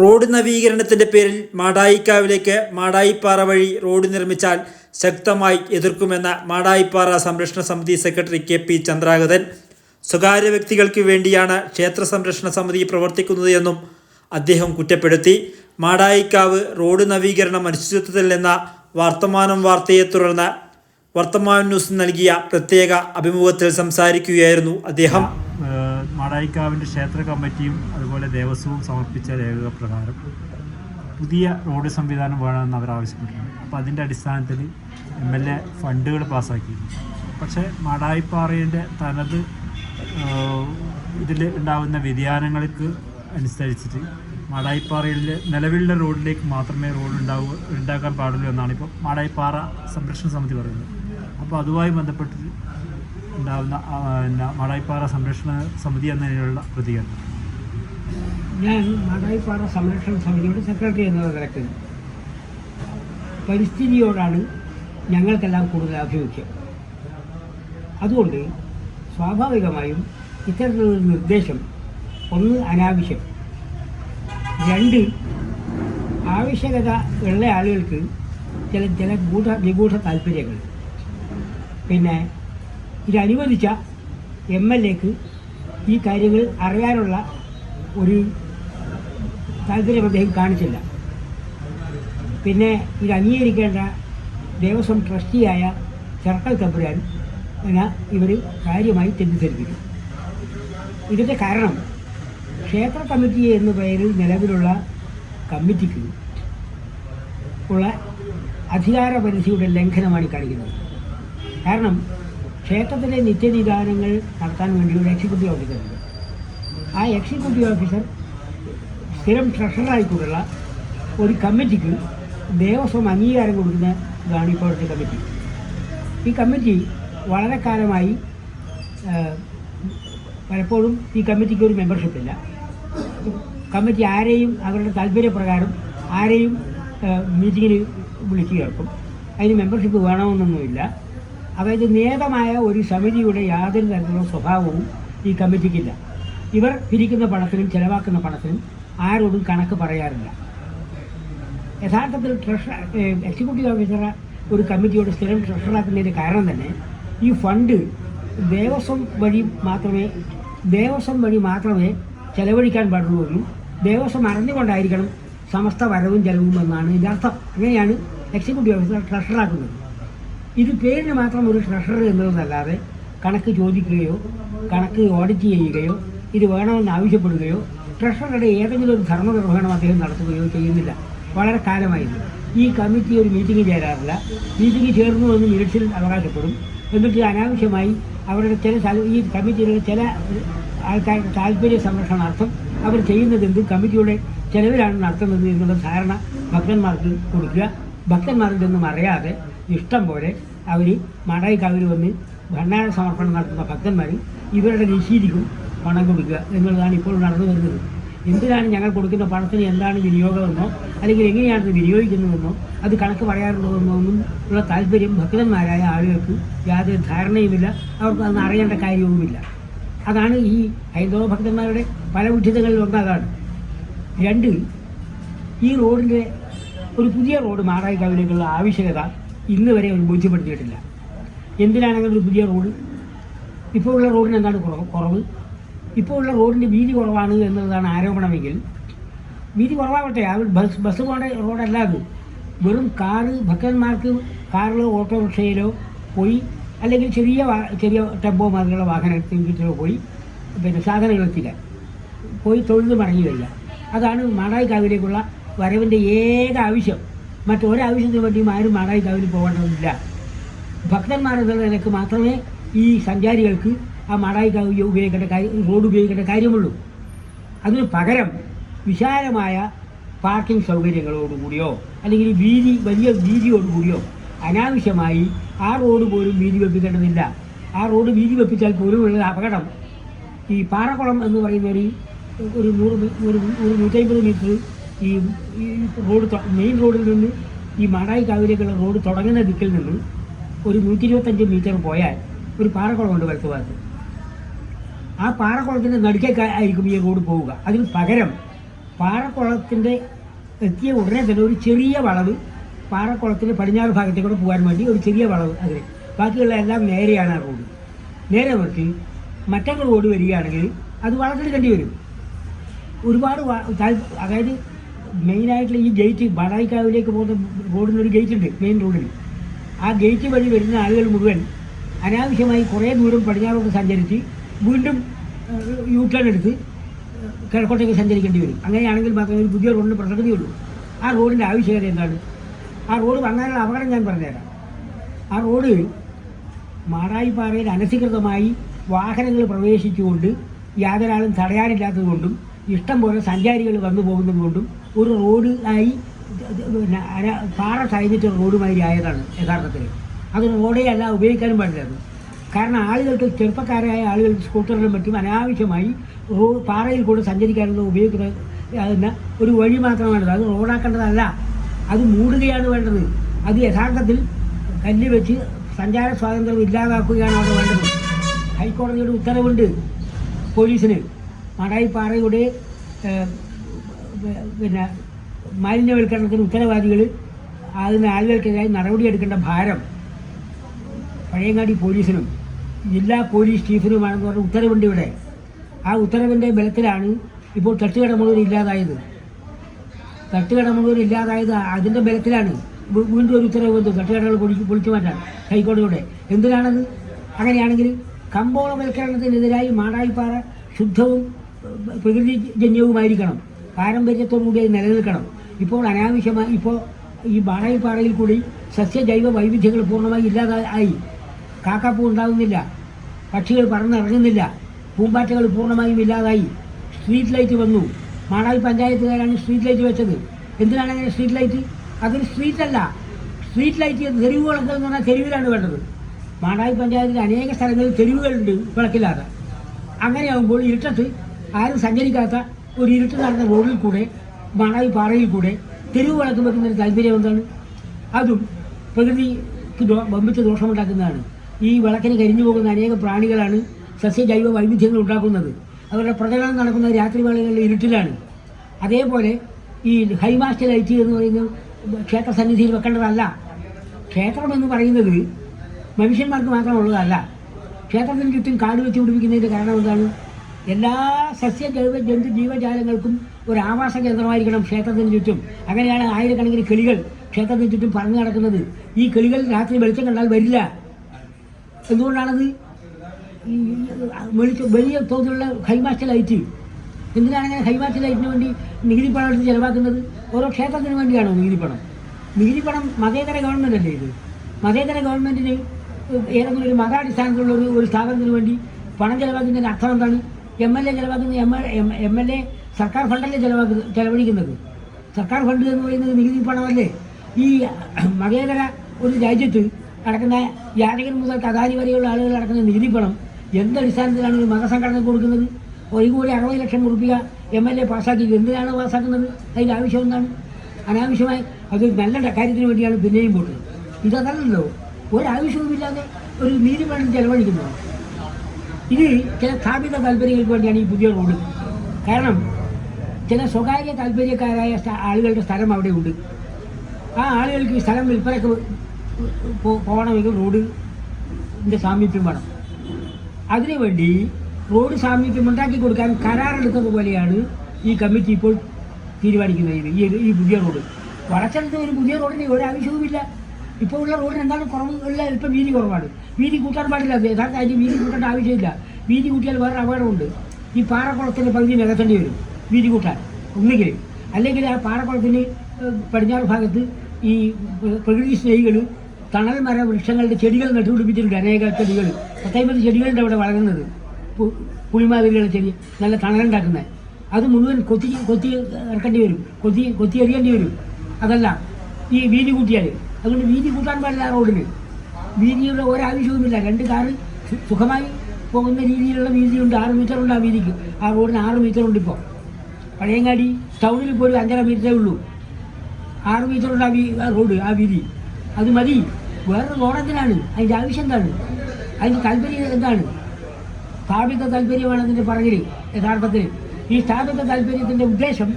Road നവീകരണത്തിന്റെ പേരിൽ മാടായിക്കാവിലേക്ക് മാടായിപ്പാറ വഴി road നിർമ്മിച്ചാൽ ശക്തമായി എതിർക്കുമെന്ന മാടായിപ്പാറ സംരക്ഷണ സമിതി സെക്രട്ടറി കെ പി ചന്ദ്രാഗതൻ. സ്വകാര്യ വ്യക്തികൾക്ക് വേണ്ടിയാണ് ക്ഷേത്ര സംരക്ഷണ സമിതി പ്രവർത്തിക്കുന്നത് എന്നും അദ്ദേഹം കുറ്റപ്പെടുത്തി. മാടായിക്കാവ് റോഡ് നവീകരണം അനിശ്ചിതത്വത്തിലെന്ന വർത്തമാനം വാർത്തയെ തുടർന്ന് വർത്തമാന ന്യൂസ് നൽകിയ പ്രത്യേക അഭിമുഖത്തിൽ സംസാരിക്കുകയായിരുന്നു അദ്ദേഹം. മാടായിക്കാവിന്റെ ക്ഷേത്ര കമ്മിറ്റിയും അതുപോലെ ദേവസ്വവും സമർപ്പിച്ച രേഖ പ്രകാരം പുതിയ റോഡ് സംവിധാനം വേണമെന്ന് അവർ ആവശ്യപ്പെട്ടിട്ടുണ്ട് അപ്പോൾ അതിന്റെ അടിസ്ഥാനത്തിൽ എം എൽ എ ഫണ്ടുകൾ പാസ്സാക്കിയിരുന്നു. പക്ഷേ മാടായിപ്പാറയുടെ തനത് ഇതിൽ ഉണ്ടാകുന്ന വ്യതിയാനങ്ങൾക്ക് അനുസരിച്ചിട്ട് മാടായിപ്പാറയിൽ നിലവിലുള്ള റോഡിലേക്ക് മാത്രമേ റോഡ് ഉണ്ടാവുക ഉണ്ടാക്കാൻ പാടുള്ളൂ എന്നാണ് ഇപ്പോൾ മാടായിപ്പാറ സംരക്ഷണ സമിതി പറയുന്നത്. അപ്പോൾ അതുമായി ബന്ധപ്പെട്ടിട്ട് ഉണ്ടാകുന്ന പിന്നെ മാടായിപ്പാറ സംരക്ഷണ സമിതി എന്നതിനുള്ള പ്രതികരണം. ഞാൻ മാടായിപ്പാറ സംരക്ഷണ സമിതിയുടെ സെക്രട്ടറി എന്ന നിലയ്ക്ക് പരിസ്ഥിതിയോടാണ് ഞങ്ങൾക്കെല്ലാം കൂടുതൽ ആഭിമുഖ്യം. അതുകൊണ്ട് സ്വാഭാവികമായും ഇത്തരത്തിലൊരു നിർദ്ദേശം ഒന്ന് അനാവശ്യം. രണ്ട് ആവശ്യകത ഉള്ള ആളുകൾക്ക് ചില ചില ഗൂഢ നിഗൂഢ താല്പര്യങ്ങൾ. പിന്നെ ഇത് അനുവദിച്ച എം എൽ എക്ക് ഈ കാര്യങ്ങൾ അറിയാനുള്ള ഒരു താല്പര്യം അദ്ദേഹം കാണിച്ചില്ല. പിന്നെ ഇത് അംഗീകരിക്കേണ്ട ദേവസ്വം ട്രസ്റ്റിയായ സർക്കൽ തമ്പുരാൻ എന്ന ഇവർ കാര്യമായി തെറ്റിദ്ധരിപ്പിക്കും ഇതിന്റെ കാരണം ക്ഷേത്ര കമ്മിറ്റി എന്ന പേരിൽ നിലവിലുള്ള കമ്മിറ്റിക്ക് ഉള്ള അധികാര പരിധിയുടെ ലംഘനമാണ് കാണിക്കുന്നത്. കാരണം ക്ഷേത്രത്തിലെ നിത്യനിദാനങ്ങൾ നടത്താൻ വേണ്ടി ഒരു എക്സിക്യൂട്ടീവ് ഓഫീസറുണ്ട്. ആ എക്സിക്യൂട്ടീവ് ഓഫീസർ സ്ഥിരം ട്രഷറായിക്കൂടുള്ള ഒരു കമ്മിറ്റിക്ക് ദേവസ്വം അംഗീകാരം കൊടുക്കുന്നതാണ് ഇപ്പോഴത്തെ കമ്മിറ്റി. ഈ കമ്മിറ്റി വളരെ കാലമായി പലപ്പോഴും ഈ കമ്മിറ്റിക്ക് ഒരു മെമ്പർഷിപ്പ് ഇല്ല. കമ്മിറ്റി ആരെയും അവരുടെ താല്പര്യപ്രകാരം ആരെയും മീറ്റിങ്ങിൽ വിളിച്ചു കേൾക്കും. അതിന് മെമ്പർഷിപ്പ് വേണമെന്നൊന്നുമില്ല. അതായത് നിയതമായ ഒരു സമിതിയുടെ യാതൊരു തരത്തിലുള്ള സ്വഭാവവും ഈ കമ്മിറ്റിക്കില്ല. ഇവർ പിരിക്കുന്ന പണത്തിനും ചെലവാക്കുന്ന പണത്തിനും ആരോടും കണക്ക് പറയാറില്ല. യഥാർത്ഥത്തിൽ ട്രഷ എക്സിക്യൂട്ടീവ് ഓഫീസർ ഒരു കമ്മിറ്റിയോട് സ്ഥിരം ട്രഷറാക്കുന്നതിന്റെ കാരണം തന്നെ ഈ ഫണ്ട് ദേവസ്വം വഴി മാത്രമേ ദേവസ്വം വഴി മാത്രമേ ചെലവഴിക്കാൻ പാടുള്ളൂ ദേവസ്വം അറിഞ്ഞുകൊണ്ടായിരിക്കണം സമസ്ത വരവും ചെലവും എന്നാണ് ഇതിന്റെ അർത്ഥം അങ്ങനെയാണ് എക്സിക്യൂട്ടീവ് ഓഫീസർ ട്രഷറാക്കുന്നത് ഇത് പേരിന് മാത്രം ഒരു ട്രഷറർ എന്നതെന്നല്ലാതെ കണക്ക് ചോദിക്കുകയോ കണക്ക് ഓഡിറ്റ് ചെയ്യുകയോ ഇത് വേണമെന്ന് ആവശ്യപ്പെടുകയോ ട്രഷറുടെ ഏതെങ്കിലും ഒരു ധർമ്മനിർവഹണം അദ്ദേഹം നടത്തുകയോ ചെയ്യുന്നില്ല. വളരെ കാലമായിരുന്നു. ഈ കമ്മിറ്റി ഒരു മീറ്റിംഗ് ചേരാറില്ല. മീറ്റിംഗ് ചേർന്നു എന്ന് മിനിറ്റ്സിൽ അവകാശപ്പെടും. എന്നിട്ട് അനാവശ്യമായി അവരുടെ ചില ഈ കമ്മിറ്റിയിലുള്ള ചില ആൾക്കാരുടെ താല്പര്യ സംരക്ഷണാർത്ഥം അവർ ചെയ്യുന്നത് എന്ത് കമ്മിറ്റിയുടെ ചെലവിലാണ് നടത്തുന്നത് എന്നുള്ള ധാരണ ഭക്തന്മാർക്ക് കൊടുക്കുക. ഭക്തന്മാരിൽ നിന്നും അറിയാതെ ഇഷ്ടം പോലെ അവർ മാടായിക്കാവിൽ വന്ന് ഭണ്ണാര സമർപ്പണം നടത്തുന്ന ഭക്തന്മാർ ഇവരുടെ നിശീലിക്കും പണം കൊടുക്കുക എന്നുള്ളതാണ് ഇപ്പോൾ നടന്നു വരുന്നത്. എന്തിനാണ് ഞങ്ങൾ കൊടുക്കുന്ന പണത്തിന് എന്താണ് വിനിയോഗമെന്നോ അല്ലെങ്കിൽ എങ്ങനെയാണ് വിനിയോഗിക്കുന്നതെന്നോ അത് കണക്ക് പറയാറുള്ളതെന്നോ ഒന്നും ഉള്ള താല്പര്യം ഭക്തന്മാരായ ആളുകൾക്ക് യാതൊരു ധാരണയുമില്ല. അവർക്ക് അതൊന്നും അറിയേണ്ട കാര്യവുമില്ല. അതാണ് ഈ ഹൈന്ദവ ഭക്തന്മാരുടെ പല ഉചിതങ്ങളിൽ ഒന്നതാണ് രണ്ട് ഈ റോഡിന്റെ ഒരു പുതിയ റോഡ് മാടായിക്കാവിലേക്കുള്ള ആവശ്യകത ഇന്ന് വരെ ബോധ്യപ്പെടുത്തിയിട്ടില്ല. എന്തിനാണ് അങ്ങനെ ഒരു പുതിയ റോഡ്? ഇപ്പോൾ ഉള്ള റോഡിന് എന്താണ് കുറവ്? കുറവ്? ഇപ്പോൾ ഉള്ള റോഡിന്റെ വീതി കുറവാണ് എന്നുള്ളതാണ് ആരോപണമെങ്കിൽ വീതി കുറവാകട്ടെ ആ ബസ് ബസ് പോകേണ്ട റോഡല്ല അത്. വെറും കാറ് ഭക്തന്മാർക്ക് കാറിലോ ഓട്ടോറിക്ഷയിലോ പോയി അല്ലെങ്കിൽ ചെറിയ ചെറിയ ടെമ്പോ മാതിരിയുള്ള വാഹനത്തിലോ പോയി പിന്നെ സാധനങ്ങളെത്തില്ല. പോയി തൊഴുത് മടങ്ങി വരിക. അതാണ് മാടായിക്കാവിലേക്കുള്ള വരവിന്റെ ഏക ആവശ്യം. മറ്റൊരാവശ്യത്തിന് വേണ്ടിയും ആരും മാടായിക്കാവിൽ പോകേണ്ടതില്ല. ഭക്തന്മാരെന്നുള്ള നിലയ്ക്ക് മാത്രമേ ഈ സഞ്ചാരികൾക്ക് ആ മാടായിക്കാവ് ഉപയോഗിക്കേണ്ട കാര്യം റോഡ് ഉപയോഗിക്കേണ്ട കാര്യമുള്ളൂ. അതിന് പകരം വിശാലമായ പാർക്കിംഗ് സൗകര്യങ്ങളോടുകൂടിയോ അല്ലെങ്കിൽ വീതി വലിയ വീതിയോടുകൂടിയോ അനാവശ്യമായി ആ റോഡ് പോലും വീതി വെപ്പിക്കേണ്ടതില്ല. ആ റോഡ് വീതി വെപ്പിച്ചാൽ പോലും ഉള്ള അപകടം. ഈ പാറക്കുളം എന്ന് പറയുന്ന ഒരു നൂറ് ഒരു നൂറ്റമ്പത് മീറ്റർ ഈ ഈ റോഡ് മെയിൻ റോഡിൽ നിന്ന് ഈ മാടായി കാവിലേക്കുള്ള റോഡ് തുടങ്ങുന്ന ദിക്കിൽ നിന്ന് ഒരു നൂറ്റി ഇരുപത്തഞ്ച് മീറ്റർ പോയാൽ ഒരു പാറക്കുളമുണ്ട് വലത്ത് ഭാഗത്ത് ആ പാറക്കുളത്തിന്റെ നടുക്കേക്ക് ആയിരിക്കും ഈ റോഡ് പോവുക. അതിന് പകരം പാറക്കുളത്തിന്റെ എത്തിയ ഉടനെ തന്നെ ഒരു ചെറിയ വളവ് പാറക്കുളത്തിന്റെ പടിഞ്ഞാറ് ഭാഗത്തേക്കൂടെ പോകാൻ വേണ്ടി ഒരു ചെറിയ വളവ് അതിന്. ബാക്കിയുള്ള എല്ലാം നേരെയാണ് ആ റോഡ്. നേരെ മറിച്ച് മറ്റൊരു റോഡ് വരികയാണെങ്കിൽ അത് വളർത്തിയെടുക്കേണ്ടി വരും. ഒരുപാട് അതായത് മെയിനായിട്ടുള്ള ഈ ഗേറ്റ് ബാടായിക്കാവിലേക്ക് പോകുന്ന റോഡിന് ഒരു ഗേറ്റ് ഉണ്ട് മെയിൻ റോഡിൽ ആ ഗേറ്റ് വഴി വരുന്ന ആളുകൾ മുഴുവൻ അനാവശ്യമായി കുറേ ദൂരം പടിഞ്ഞാറോട്ട് സഞ്ചരിച്ച് വീണ്ടും യു ടേൺ എടുത്ത് കിഴക്കോട്ടേക്ക് സഞ്ചരിക്കേണ്ടി വരും. അങ്ങനെയാണെങ്കിൽ മാത്രമേ ഒരു പുതിയ റോഡിന് പ്രസക്തിയുള്ളൂ ആ റോഡിന്റെ ആവശ്യകത എന്താണ്? ആ റോഡ് വന്നാലുള്ള അപകടം ഞാൻ പറഞ്ഞുതരാം. ആ റോഡ് മാടായിപ്പാറയിൽ അനധികൃതമായി വാഹനങ്ങൾ പ്രവേശിച്ചുകൊണ്ട് യാതൊരാളും തടയാനില്ലാത്തതുകൊണ്ടും ഇഷ്ടം പോലെ സഞ്ചാരികൾ വന്നു പോകുന്നതുകൊണ്ടും ഒരു റോഡ് പിന്നെ അര- പാറ കഴിഞ്ഞിട്ട് റോഡുമാതിരി ആയതാണ് യഥാർത്ഥത്തിൽ. അത് റോഡേ അല്ല ഉപയോഗിക്കാനും പാടില്ലായിരുന്നു. കാരണം ആളുകൾക്ക് ചെറുപ്പക്കാരായ ആളുകൾ സ്കൂട്ടറിലും മറ്റും അനാവശ്യമായി പാറയിൽ കൂടെ സഞ്ചരിക്കാനുള്ള ഉപയോഗിക്കുന്ന ഒരു വഴി മാത്രമാണത് അത് റോഡാക്കേണ്ടതല്ല. അത് മൂടുകയാണ് വേണ്ടത്. അത് യഥാർത്ഥത്തിൽ കല്ല് വെച്ച് സഞ്ചാര സ്വാതന്ത്ര്യം ഇല്ലാതാക്കുകയാണ് അവിടെ വേണ്ടത്. ഹൈക്കോടതിയുടെ ഉത്തരവുണ്ട് പോലീസിന്. മടായിപ്പാറയുടെ പിന്നെ മാലിന്യവൽക്കരണത്തിന് ഉത്തരവാദികൾ അതിന് ആളുകൾക്കെതിരായി നടപടിയെടുക്കേണ്ട ഭാരം പഴയങ്ങാടി പോലീസിനും ജില്ലാ പോലീസ് ചീഫിനുമാണെന്ന് പറഞ്ഞ ഉത്തരവുണ്ട് ഇവിടെ. ആ ഉത്തരവിന്റെ ബലത്തിലാണ് ഇപ്പോൾ തട്ടുകട ഇല്ലാതായത്. തട്ടുകട ഇല്ലാതായത് അതിന്റെ ബലത്തിലാണ്. വീണ്ടും ഒരു ഉത്തരവ് വന്നു. തട്ടുകടകൾ പൊളിച്ച് പൊളിച്ചു മാറ്റാൻ ഹൈക്കോടതിയുടെ. എന്തിനാണത്? അങ്ങനെയാണെങ്കിൽ കമ്പോളവൽക്കരണത്തിനെതിരായി മാടായിപ്പാറ ശുദ്ധവും പ്രകൃതിജന്യവുമായിരിക്കണം. പാരമ്പര്യത്തോടുകൂടി അത് നിലനിൽക്കണം. ഇപ്പോൾ അനാവശ്യമായി ഇപ്പോൾ ഈ മാടായിപ്പാറയിൽ കൂടി സസ്യജൈവ വൈവിധ്യങ്ങൾ പൂർണമായി ഇല്ലാതായി കാക്കാപ്പൂ ഉണ്ടാകുന്നില്ല. പക്ഷികൾ പറന്നിറങ്ങുന്നില്ല. പൂമ്പാറ്റകൾ പൂർണമായും ഇല്ലാതായി. സ്ട്രീറ്റ് ലൈറ്റ് വന്നു. മാടായി പഞ്ചായത്തുകാരാണ് സ്ട്രീറ്റ് ലൈറ്റ് വെച്ചത്. എന്തിനാണ് അങ്ങനെ സ്ട്രീറ്റ് ലൈറ്റ്? അതൊരു അല്ല. സ്ട്രീറ്റ് ലൈറ്റ് തെരുവ് വിളക്ക് എന്ന് പറഞ്ഞാൽ തെരുവിലാണ് വേണ്ടത്. മാടായി പഞ്ചായത്തിൽ അനേക സ്ഥലങ്ങളിൽ തെരുവുകളുണ്ട് വിളക്കില്ലാതെ. അങ്ങനെയാകുമ്പോൾ ഇരുട്ടത്ത് ആരും സഞ്ചരിക്കാത്ത ഒരു ഇരുട്ട് നടന്ന റോഡിൽ കൂടെ മണൽ പാറയിൽ കൂടെ തെരുവ് വഴക്കം വെക്കുന്ന ഒരു താല്പര്യം എന്താണ്? അതും പ്രകൃതിക്ക് വമ്പിച്ച ദോഷമുണ്ടാക്കുന്നതാണ്. ഈ വിളക്കിന് കരിഞ്ഞു പോകുന്ന അനേകം പ്രാണികളാണ് സസ്യജൈവ വൈവിധ്യങ്ങൾ ഉണ്ടാക്കുന്നത്. അവരുടെ പ്രചരണം നടക്കുന്നത് രാത്രി വേളകളിലെ ഇരുട്ടിലാണ്. അതേപോലെ ഈ ഹൈമാസ്റ്റ് ലൈറ്റ് എന്ന് പറയുന്ന ക്ഷേത്ര സന്നിധിയിൽ വെക്കേണ്ടതല്ല. ക്ഷേത്രം എന്ന് പറയുന്നത് മനുഷ്യന്മാർക്ക് മാത്രമുള്ളതല്ല. ക്ഷേത്രത്തിന് ചുറ്റും കാട് വെച്ച് പിടിപ്പിക്കുന്നതിന്റെ കാരണം എന്താണ്? എല്ലാ സസ്യ ജൈവ ജന്തു ജീവജാലങ്ങൾക്കും ഒരു ആവാസ കേന്ദ്രമായിരിക്കണം ക്ഷേത്രത്തിന് ചുറ്റും. അങ്ങനെയാണ് ആയിരക്കണക്കിന് കിളികൾ ക്ഷേത്രത്തിന് ചുറ്റും പറന്നു നടക്കുന്നത്. ഈ കിളികൾ രാത്രി വെളിച്ചം കണ്ടാൽ വരില്ല. എന്തുകൊണ്ടാണത്? ഈ വലിയ തോതിലുള്ള ഹൈമാസ്റ്റ് ലൈറ്റ്. എന്തിനാണ് അങ്ങനെ ഹൈമാസ്റ്റ് ലൈറ്റിന് വേണ്ടി നികുതി പണം എടുത്ത് ചെലവാക്കുന്നത്? ഓരോ ക്ഷേത്രത്തിന് വേണ്ടിയാണോ നികുതി പണം നികുതി പണം മതേതര ഗവൺമെന്റ് അല്ലേ ഇത്? മതേതര ഗവൺമെന്റിന് ഏതെങ്കിലും ഒരു മതാടിസ്ഥാനത്തിലുള്ള ഒരു ഒരു സ്ഥാപനത്തിന് വേണ്ടി പണം ചെലവാക്കുന്നതിന്റെ അർത്ഥം എന്താണ്? എം എൽ എ ചെലവാക്കുന്ന എം എം എൽ എ സർക്കാർ ഫണ്ടല്ലേ ചെലവാക്കുന്നത് ചെലവഴിക്കുന്നത്? സർക്കാർ ഫണ്ട് എന്ന് പറയുന്നത് നികുതി പണമല്ലേ? ഈ മകേതര ഒരു രാജ്യത്ത് നടക്കുന്ന യാചകൻ മുതൽ തകാരി വരെയുള്ള ആളുകൾ നടക്കുന്ന നികുതി പണം എന്തടിസ്ഥാനത്തിലാണ് ഒരു മതസംഘടന കൊടുക്കുന്നത്? ഒരു കോടി അറുപത് ലക്ഷം റുപ്യ എം എൽ എ പാസ്സാക്കി എന്തിനാണ് പാസ്സാക്കുന്നത്? അതിന്റെ ആവശ്യം എന്താണ്? അനാവശ്യമായി അത് നല്ല കാര്യത്തിന് വേണ്ടിയാണ് പിന്നെയും പോകുന്നത് ഇതല്ലല്ലോ ഒരാവശ്യവുമില്ലാതെ ഒരു നീതിപണം ചെലവഴിക്കുന്നു. ഇത് ചില സ്ഥാപിത താല്പര്യങ്ങൾക്ക് വേണ്ടിയാണ് ഈ പുതിയ റോഡ്. കാരണം ചില സ്വകാര്യ താല്പര്യക്കാരായ ആളുകളുടെ സ്ഥലം അവിടെ ഉണ്ട്. ആ ആളുകൾക്ക് ഈ സ്ഥലം വിൽപ്പനക്ക് പോകണമെങ്കിൽ റോഡിന്റെ സാമീപ്യം വേണം. അതിനുവേണ്ടി റോഡ് സാമീപ്യം ഉണ്ടാക്കി കൊടുക്കാൻ കരാറെടുത്തത് പോലെയാണ് ഈ കമ്മിറ്റി ഇപ്പോൾ തീരുമാനിക്കുന്നത്. ഈ ഈ പുതിയ റോഡ്. വളച്ചെടുത്ത ഒരു പുതിയ റോഡിന് ഒരു ആവശ്യവുമില്ല. ഇപ്പോൾ ഉള്ള റോഡിന് എന്താണ് കുറവ് ഉള്ള ഇപ്പം വീതി കുറവാണ്. വീതി കൂട്ടാൻ പാടില്ല യഥാർത്ഥ അതിന് വീതി കൂട്ടേണ്ട ആവശ്യമില്ല. വീതി കൂട്ടിയാൽ വേറെ അപകടമുണ്ട്. ഈ പാറക്കുളത്തിന്റെ പകുതി നികത്തേണ്ടി വരും വീതി കൂട്ടാൻ. ഒന്നുകിൽ. അല്ലെങ്കിൽ ആ പാറക്കുളത്തിന് പടിഞ്ഞാറ് ഭാഗത്ത് ഈ പ്ര- പ്രകൃതി സ്നേഹികൾ തണൽ മര വൃക്ഷങ്ങളുടെ ചെടികൾ നട്ടുപിടിപ്പിച്ചിട്ടുണ്ട് അനേക ചെടികൾ. പത്തൈമ്പത് ചെടികളുണ്ട് അവിടെ വളരുന്നത്. പുളിമാതിരികളുടെ ചെടി നല്ല തണലുണ്ടാക്കുന്നത് അത് മുഴുവൻ കൊത്തി കൊത്തി ഇറക്കേണ്ടി വരും. കൊത്തി കൊത്തി എറിയേണ്ടി വരും. അതല്ല ഈ വീതി കൂട്ടിയാൽ. അതുകൊണ്ട് വീതി കൂട്ടാൻ പാടില്ല റോഡിന്. വീതിയുള്ള ഒരാവശ്യവുമില്ല രണ്ട് കാറ് സുഖമായി പോകുന്ന രീതിയിലുള്ള വീതിയുണ്ട്. ആറ് മീറ്റർ ഉണ്ട് ആ വീതിക്ക്. ആ റോഡിന് ആറ് മീറ്റർ ഉണ്ട് ഇപ്പോൾ പഴയങ്ങാടി ടൗണിൽ ഒരു അഞ്ചര മീറ്ററേ ഉള്ളൂ. ആറ് മീറ്റർ ഉണ്ട് ആ വീ റോഡ് ആ വീതി. അത് മതി. വേറെ റോഡെന്തിനാണ് അതിന്റെ ആവശ്യം എന്താണ്? അതിന്റെ താല്പര്യം എന്താണ്? സ്ഥാപിത താല്പര്യമാണ് അതിന്റെ പറഞ്ഞിൽ യഥാർത്ഥത്തിൽ. ഈ സ്ഥാപിത താല്പര്യത്തിന്റെ ഉദ്ദേശം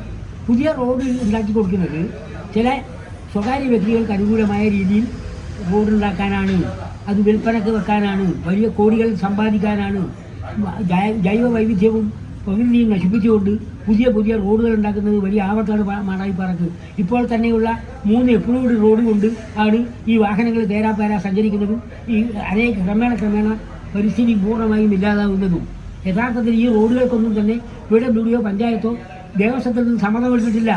പുതിയ റോഡ് ഉണ്ടാക്കി കൊടുക്കുന്നത് ചില സ്വകാര്യ വ്യക്തികൾക്ക് അനുകൂലമായ രീതിയിൽ റോഡ് ഉണ്ടാക്കാനാണ് അത് വിൽപ്പനക്ക് വെക്കാനാണ് വലിയ കോടികൾ സമ്പാദിക്കാനാണ് ജൈവ വൈവിധ്യവും പ്രകൃതിയും നശിപ്പിച്ചുകൊണ്ട് പുതിയ പുതിയ റോഡുകൾ ഉണ്ടാക്കുന്നത് വലിയ ആപത്താണ് മാടായിപ്പാറക്ക് ഇപ്പോൾ തന്നെയുള്ള മൂന്ന് എപ്രൂവ്ഡ് റോഡ് കൊണ്ട് ആണ് ഈ വാഹനങ്ങൾ തേരാപ്പേര സഞ്ചരിക്കുന്നതും ഈ അനേക ക്രമേണ ക്രമേണ പരിസ്ഥിതി പൂർണമായും ഇല്ലാതാവുന്നതും. യഥാർത്ഥത്തിൽ ഈ റോഡുകൾക്കൊന്നും തന്നെ ഇവിടെ ഡബ്ല്യുഡിയോ പഞ്ചായത്തോ ദേവസ്വത്തിൽ നിന്ന് സമ്മതം എടുത്തിട്ടില്ല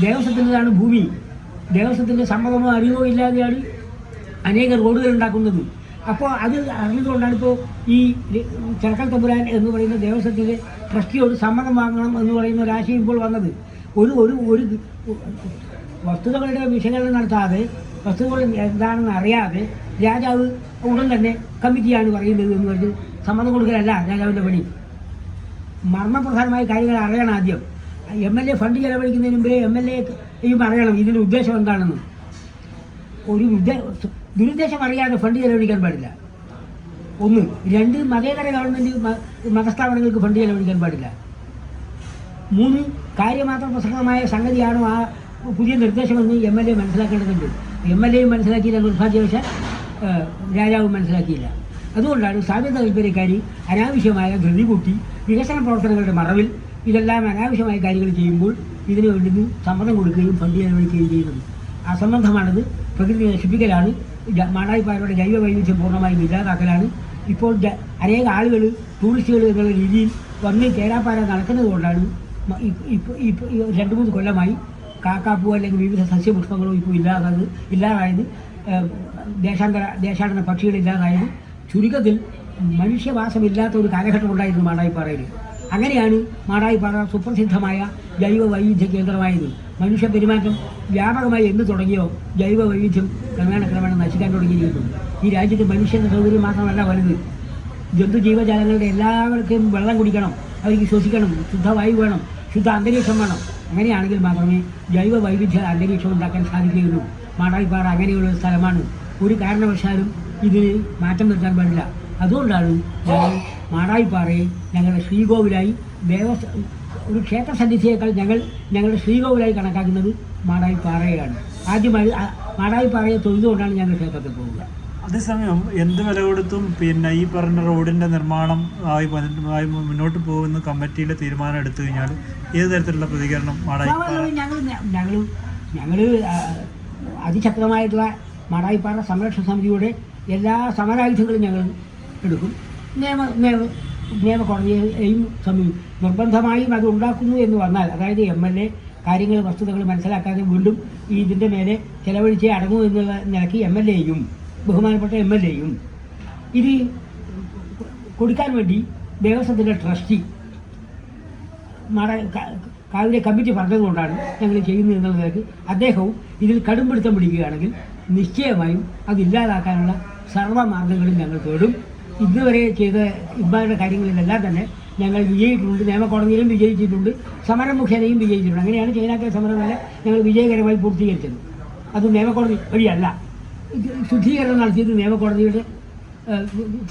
ദേവസ്വത്തിന്റെതാണ് ഭൂമി. ദേവസ്വത്തിന്റെ സമ്മതമോ അറിവോ ഇല്ലാതെയാണ് അനേക റോഡുകൾ ഉണ്ടാക്കുന്നത്. അപ്പോൾ അത് അറിഞ്ഞതുകൊണ്ടാണ് ഇപ്പോൾ ഈ ചെറുക്കൽ തമ്പുരാൻ എന്ന് പറയുന്ന ദേവസ്വത്തിന്റെ ട്രസ്റ്റിയോട് സമ്മതം വാങ്ങണം എന്ന് പറയുന്ന ഒരു ആശയം ഇപ്പോൾ വന്നത്. ഒരു ഒരു ഒരു വസ്തുതകളുടെ വിശകലനം നടത്താതെ വസ്തുതകൾ എന്താണെന്ന് അറിയാതെ രാജാവ് ഉടൻ തന്നെ കമ്മിറ്റിയാണ് പറയുന്നത് എന്ന് പറഞ്ഞ് സമ്മതം കൊടുക്കലല്ല രാജാവിന്റെ പണി. മർമ്മപ്രധാനമായ കാര്യങ്ങൾ അറിയണം ആദ്യം. എം എൽ എ ഫണ്ട് ചെലവഴിക്കുന്നതിന് മുമ്പേ എം എൽ എയും പറയണം ഇതിന്റെ ഉദ്ദേശം എന്താണെന്ന്. ഒരു ദുരുദ്ദേശം അറിയാതെ ഫണ്ട് ചെലവഴിക്കാൻ പാടില്ല. ഒന്ന് രണ്ട് മതേതര ഗവൺമെന്റ് മതസ്ഥാപനങ്ങൾക്ക് ഫണ്ട് ചെലവഴിക്കാൻ പാടില്ല. മൂന്ന് കാര്യമാത്ര പ്രസക്തമായ സംഗതിയാണോ ആ പുതിയ നിർദ്ദേശമെന്ന് എം എൽ എ മനസ്സിലാക്കേണ്ടതുണ്ട്. എം എൽ എയും മനസ്സിലാക്കിയില്ല നിർഭാഗ്യവശാൽ രാജാവും മനസ്സിലാക്കിയില്ല. അതുകൊണ്ടാണ് സാധ്യത താല്പര്യക്കാരി അനാവശ്യമായ ധൃതി കൂട്ടി വികസന പ്രവർത്തനങ്ങളുടെ മറവിൽ ഇതെല്ലാം അനാവശ്യമായ കാര്യങ്ങൾ ചെയ്യുമ്പോൾ ഇതിനു വേണ്ടി സമ്മതം കൊടുക്കുകയും ഫണ്ട് ചെലവഴിക്കുകയും ചെയ്യുന്നത്. അസംബന്ധമാണത്. പ്രകൃതി നശിപ്പിക്കലാണ്. മാടായിപ്പാറയുടെ ജൈവ വൈവിധ്യം പൂർണമായും ഇല്ലാതാക്കലാണ്. ഇപ്പോൾ അനേക ആളുകൾ ടൂറിസ്റ്റുകൾ എന്നുള്ള രീതിയിൽ വന്ന് കേരാപ്പാര നടക്കുന്നത് കൊണ്ടാണ് മ- ഇപ്പ- ഇപ്പ- ഇപ്പ- ഈ രണ്ട് മൂന്ന് കൊല്ലമായി കാക്കാപ്പൂ അല്ലെങ്കിൽ വിവിധ സസ്യപുഷ്പങ്ങളും ഇപ്പോൾ ഇല്ലാതായത് ഇല്ലാതായത് ദേശാന്തര ദേശാടന പക്ഷികൾ ഇല്ലാതായത് ചുരുക്കത്തിൽ മനുഷ്യവാസമില്ലാത്ത ഒരു കാലഘട്ടം ഉണ്ടായിരുന്നു മാടായിപ്പാറയിൽ അങ്ങനെയാണ് മാടായിപ്പാറ സുപ്രസിദ്ധമായ ജൈവ വൈവിധ്യ കേന്ദ്രമായത്. മനുഷ്യ പെരുമാറ്റം വ്യാപകമായി എന്ന് തുടങ്ങിയോ ജൈവ വൈവിധ്യം ക്രമേണ ക്രമേണ നശിക്കാൻ തുടങ്ങിയിരിക്കുന്നു. ഈ രാജ്യത്ത് മനുഷ്യന്റെ സൗകര്യം മാത്രമല്ല വലുത്. ജന്തു ജീവജാലങ്ങളുടെ എല്ലാവർക്കും വെള്ളം കുടിക്കണം അവർക്ക് ശ്വസിക്കണം ശുദ്ധവായു വേണം ശുദ്ധ അന്തരീക്ഷം വേണം. അങ്ങനെയാണെങ്കിൽ മാത്രമേ ജൈവ വൈവിധ്യ അന്തരീക്ഷം ഉണ്ടാക്കാൻ സാധിക്കുകയുള്ളൂ. മാടായിപ്പാറ അങ്ങനെയുള്ള സ്ഥലമാണ്. ഒരു കാരണവശാലും ഇതിന് മാറ്റം വരുത്താൻ പാടില്ല. അതുകൊണ്ടാണ് ഞങ്ങൾ മാടായിപ്പാറയെ ഞങ്ങളുടെ ശ്രീകോവിലായി ദേവ ഒരു ക്ഷേത്ര സന്നിധിയേക്കാൾ ഞങ്ങൾ ഞങ്ങളുടെ ശ്രീകോവിലായി കണക്കാക്കുന്നത് മാടായിപ്പാറയാണ് ആദ്യമായി മാടായി മാടായിപ്പാറയെ തൊഴുതുകൊണ്ടാണ് ഞങ്ങൾ ക്ഷേത്രത്തിൽ പോകുക അതേസമയം എന്ത് വില കൊടുത്തും പിന്നെ ഈ പറഞ്ഞ റോഡിന്റെ നിർമ്മാണം ആയി ആയി മുന്നോട്ട് പോകുന്ന കമ്മിറ്റിയിലെ തീരുമാനം എടുത്തു കഴിഞ്ഞാൽ ഏത് തരത്തിലുള്ള പ്രതികരണം ഞങ്ങൾ ഞങ്ങൾ ഞങ്ങൾ അതിശക്തമായിട്ടുള്ള മാടായിപ്പാറ സംരക്ഷണ സമിതിയുടെ എല്ലാ സമരായുധങ്ങളും ഞങ്ങൾ എടുക്കും. നിയമ നിയമ നിയമകോടതിയെയും സമീ നിർബന്ധമായും അത് ഉണ്ടാക്കുന്നു എന്ന് വന്നാൽ അതായത് എം എൽ എ കാര്യങ്ങൾ വസ്തുതകൾ മനസ്സിലാക്കാതെ വീണ്ടും ഈ ഇതിന്റെ മേലെ ചെലവഴിച്ചേ അടങ്ങൂ എന്നുള്ള നിലയ്ക്ക് എം എൽ എയും ബഹുമാനപ്പെട്ട എം എൽ എയും ഇത് കൊടുക്കാൻ വേണ്ടി ദേവസ്വത്തിന്റെ ട്രസ്റ്റി മട കാവിലെ കമ്മിറ്റി പറഞ്ഞതുകൊണ്ടാണ് ഞങ്ങൾ ചെയ്യുന്നത് എന്നുള്ള നിലയ്ക്ക് അദ്ദേഹവും ഇതിൽ കടുംപിടുത്തം പിടിക്കുകയാണെങ്കിൽ നിശ്ചയമായും അത് ഇല്ലാതാക്കാനുള്ള സർവമാർഗങ്ങളും ഞങ്ങൾ തേടും. ഇതുവരെ ചെയ്ത ഇബ്ബാരുടെ കാര്യങ്ങളിലെല്ലാം തന്നെ ഞങ്ങൾ വിജയിച്ചിട്ടുണ്ട്. നിയമക്കോടതിയിലും വിജയിച്ചിട്ടുണ്ട്. സമരം മുഖേനയും വിജയിച്ചിട്ടുണ്ട്. അങ്ങനെയാണ് ചൈനാക്ക സമരം തന്നെ ഞങ്ങൾ വിജയകരമായി പൂർത്തീകരിച്ചത്. അത് നിയമക്കോടതി വഴിയല്ല. ശുദ്ധീകരണം നടത്തിയത് നിയമക്കോടതിയുടെ